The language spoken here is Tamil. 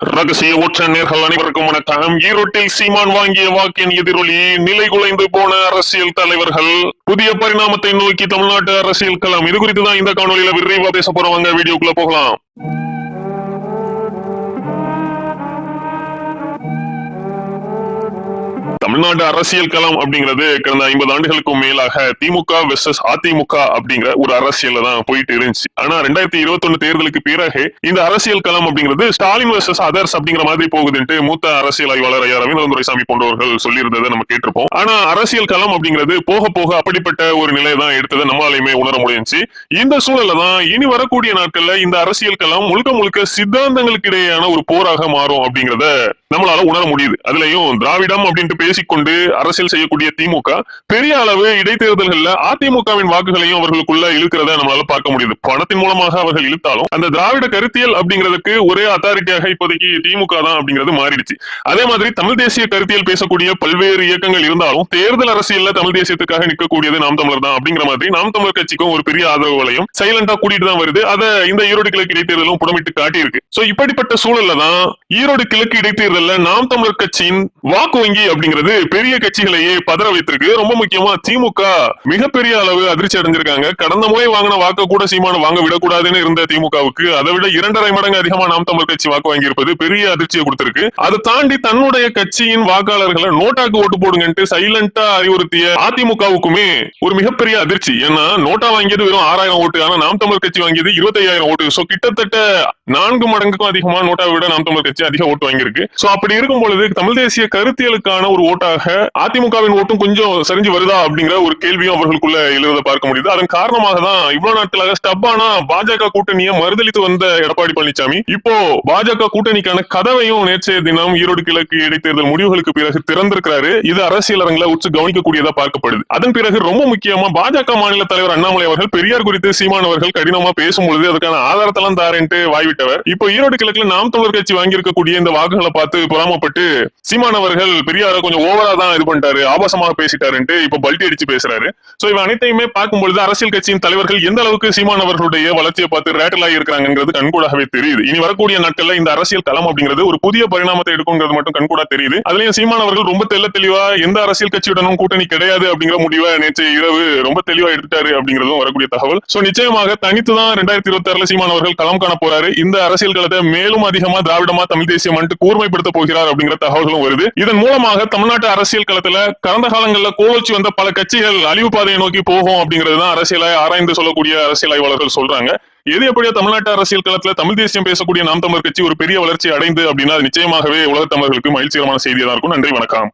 ரகசிய ஒற்ற நேர்கள் அனைவருக்கும் வணக்கம். ஈரோட்டில் சீமான் வாங்கிய வாக்கின் எதிரொலி நிலை குலைந்து போன அரசியல் தலைவர்கள். புதிய பரிணாமத்தை நோக்கி தமிழ்நாட்டு அரசியல் களம். இது குறித்து தான் இந்த காணொலியில விரைவா பேச போறவங்க வீடியோக்குள்ள போகலாம். தமிழ்நாடு அரசியல் களம் அப்படிங்கிறது கடந்த ஐம்பது ஆண்டுகளுக்கும் மேலாக திமுக வெர்சஸ் அதிமுக அப்படிங்கிற ஒரு அரசியல் தான் போயிட்டு இருந்துச்சு. ஆனா ரெண்டாயிரத்தி இருபத்தி ஒண்ணு தேர்தலுக்கு பிறகு இந்த அரசியல் களம் அப்படிங்கிறது ஸ்டாலின் வெர்சஸ் அதர்ஸ் அப்படிங்கிற மாதிரி போகுதுன்ட்டு மூத்த அரசியல் ஆய்வாளர் ஐயா ரவீந்திர துரைசாமி போன்றவர்கள் சொல்லியிருந்ததை நம்ம கேட்டிருப்போம். ஆனா அரசியல் களம் அப்படிங்கிறது போக போக அப்படிப்பட்ட ஒரு நிலை தான் எடுத்ததை நம்மளாலையுமே உணர முடிஞ்சு இந்த சூழல்ல தான் இனி வரக்கூடிய நாட்கள்ல இந்த அரசியல் களம் முழுக்க முழுக்க சித்தாந்தங்களுக்கு இடையேயான ஒரு போராக மாறும் அப்படிங்கறத நம்மளால உணர முடியுது. அதுலயும் திராவிடம் அப்படின்ட்டு பேசிக்கொண்டு அரசியல் செய்யக்கூடிய திமுக பெரிய அளவு இடைத்தேர்தல்கள்ல அதிமுகவின் வாக்குகளையும் அவர்களுக்குள்ள இழுக்கிறத நம்மளால பார்க்க முடியுது. பணத்தின் மூலமாக அவர்கள் இழுத்தாலும் அந்த திராவிட கருத்தியல் அப்படிங்கிறதுக்கு ஒரே அத்தாரிட்டியாக இப்போதைக்கு திமுக தான் அப்படிங்கிறது மாறிடுச்சு. அதே மாதிரி தமிழ் தேசிய கருத்தியல் பேசக்கூடிய பல்வேறு இயக்கங்கள் இருந்தாலும் தேர்தல் அரசியல்ல தமிழ் தேசியத்துக்காக நிற்கக்கூடியது நாம் தமிழர் தான் அப்படிங்கிற மாதிரி நாம் தமிழர் கட்சிக்கும் ஒரு பெரிய ஆதரவு வளையம் சைலண்டா கூட்டிட்டு தான் வருது. அதை இந்த ஈரோடு கிழக்கு இடைத்தேர்தலும் புடமிட்டு காட்டியிருக்கு. சோ இப்படிப்பட்ட சூழல்ல தான் ஈரோடு கிழக்கு இடைத்தேர்தல் தேர்தல்ல நாம் தமிழர் கட்சியின் வாக்கு வங்கி அப்படிங்கிறது பெரிய கட்சிகளையே பதற வைத்திருக்கு. ரொம்ப முக்கியமா திமுக மிகப்பெரிய அளவு அதிர்ச்சி அடைஞ்சிருக்காங்க. கடந்த முறை வாங்கின வாக்கு கூட சீமான வாங்க விடக்கூடாதுன்னு இருந்த திமுகவுக்கு அதை விட இரண்டரை மடங்கு அதிகமா நாம் தமிழர் கட்சி வாக்கு வாங்கியிருப்பது பெரிய அதிர்ச்சியை கொடுத்திருக்கு. அதை தாண்டி தன்னுடைய கட்சியின் வாக்காளர்களை நோட்டாக்கு ஓட்டு போடுங்கன்ட்டு சைலண்டா அறிவுறுத்திய அதிமுகவுக்குமே ஒரு மிகப்பெரிய அதிர்ச்சி. ஏன்னா நோட்டா வாங்கியது வெறும் ஆறாயிரம் ஓட்டு ஆனா நாம் தமிழர் கட்சி வாங்கியது இருபத்தையாயிரம் ஓட்டு. சோ கிட்டத்தட்ட நான்கு மடங்குக்கும் அதிகமா நோட்டாவை விட நாம் தமிழர் கட்சி அதிக ஓட்டு வாங்கியிருக்கு. சோ அப்படி இருக்கும் பொழுது தமிழ் தேசிய கருத்தியலுக்கான ஒரு ஓட்டாக அதிமுகவின் ஓட்டும் கொஞ்சம் சரிஞ்சு வருதா அப்படிங்கிற ஒரு கேள்வியும் அவர்களுக்குள்ள எழுத பார்க்க முடியுது. அதன் காரணமாக தான் இவ்வளவு நாட்களாக ஸ்டப்பானா பாஜக கூட்டணியை மறுதளித்து வந்த எடப்பாடி பழனிசாமி இப்போ பாஜக கூட்டணிக்கான கதவையும் நேற்றைய தினம் ஈரோடு கிழக்கு இடைத்தேர்தல் முடிவுகளுக்கு பிறகு திறந்திருக்கிறாரு. இது அரசியல் அரங்கில உற்று கவனிக்கக்கூடியதா பார்க்கப்படுது. அதன் பிறகு ரொம்ப முக்கியமா பாஜக மாநில தலைவர் அண்ணாமலை அவர்கள் பெரியார் குறித்து சீமான் அவர்கள் கடினமா பேசும் பொழுது அதுக்கான ஆதாரத்தெல்லாம் தாரேன்ட்டு வாய்விட்டவர். இப்போ ஈரோடு கிழக்குல நாம் தமிழர் கட்சி வாங்கியிருக்கக்கூடிய இந்த வாக்குகளை பார்த்து பொறாமப்பட்டு சீமான் அவர்கள் பெரியார கொஞ்சம் ஓவரா தான் இது பண்ணிட்டாரு ஆபாசமாக பேசிட்டாருன்ட்டு இப்ப பல்ட்டி அடிச்சு பேசுறாரு. சோ இவன் அனைத்தையுமே பார்க்கும்பொழுது அரசியல் கட்சியின் தலைவர்கள் எந்த அளவுக்கு சீமான் அவர்களுடைய வளர்ச்சியை பார்த்து ரேட்டல் ஆகி இருக்கிறாங்கிறது கண்கூடாகவே தெரியுது. இனி வரக்கூடிய நாட்கள்ல இந்த அரசியல் களம் அப்படிங்கிறது ஒரு புதிய பரிணாமத்தை எடுக்குங்கிறது மட்டும் கண்கூடா தெரியுது. அதுலயும் சீமான் அவர்கள் ரொம்ப தெல்ல தெளிவா எந்த அரசியல் கட்சியுடனும் கூட்டணி கிடையாது அப்படிங்கிற முடிவை நேற்று இரவு ரொம்ப தெளிவா எடுத்துட்டாரு அப்படிங்கிறதும் வரக்கூடிய தகவல். சோ நிச்சயமாக தனித்து தான் ரெண்டாயிரத்தி இருபத்தி ஆறுல சீமான் அவர்கள் களம் காண போறாரு இந்த அரசியல் களத்தை மேலும் அதிகமா திராவிடமா தமிழ் தேசியம் கூர்மைப்படுத்த போகிறார் அப்படிங்கிற தகவல்களும் வருது. இதன் மூலமாக தமிழ்நாட்டு அரசியல் களத்துல கடந்த காலங்களில் கோலோச்சி வந்த பல கட்சிகள் அழிவு பாதையை நோக்கி போகும் அப்படிங்கிறது தான் அரசியலை ஆராய்ந்து சொல்லக்கூடிய அரசியல் ஆய்வாளர்கள் சொல்றாங்க. எது எப்படியோ தமிழ்நாட்டு அரசியல் களத்துல தமிழ் தேசியம் பேசக்கூடிய நாம் தமிழர் கட்சி ஒரு பெரிய வளர்ச்சி அடைந்து அப்படின்னா நிச்சயமாகவே உலக தமிழர்களுக்கு மகிழ்ச்சிகரமான செய்தியா இருக்கும். நன்றி வணக்கம்.